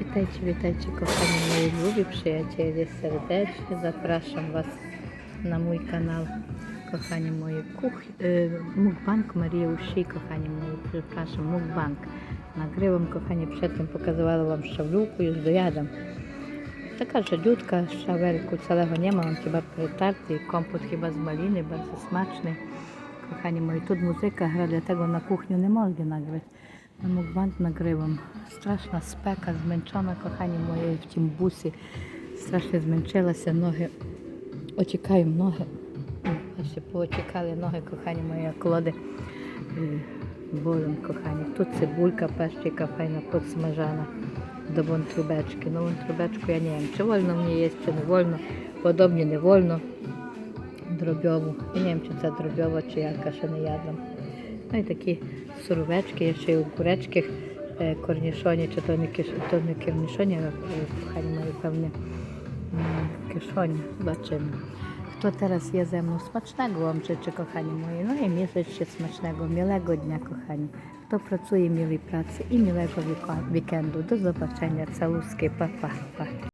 Witajcie, witajcie kochani moi długi przyjaciele, serdecznie zapraszam Was na mój kanał kochani moje kuchni, y, mukbang Marii Usi, kochani moi, przepraszam, mukbang. Nagrywam kochani, przedtem pokazywałam Wam szczawluku, już dojadam. Taka rzedziutka szczawerku, całego nie ma, on chyba przetarty, kompot chyba z maliny, bardzo smaczny. Kochani moi, tu muzyka gra, dlatego na kuchni nie mogę nagrać. Na mukbang nagrywam. Straszna spека, zmęczona, kochani mої, w тім бусі. Страшно змęczyłася, ноги, очікаю ноги. Ще поочікали ноги, кохані мої, е, болем, кохані. Тут цибулька, пещика файна, підсмажана до вон трубечки. Ну, вон трубечку я не wiem, чи вольно мені є, чи не вольно. Podobnie не вольно. Дробьову. Я не wiem, чи це дробьова, чи яка ще не ядом. No i takie suróweczki, jeszcze i ogóreczki, e, korniszonie, czy to nie, to nie korniszonie, ale e, kochani moi pewnie mm, kieszonie. Zobaczymy. Kto teraz je ze mną smacznego Wam życzę, kochani moi. No i mi życzę smacznego, miłego dnia, kochani. Kto pracuje, miłej pracy i miłego weekendu. Do zobaczenia. Całuski. Pa, pa, pa.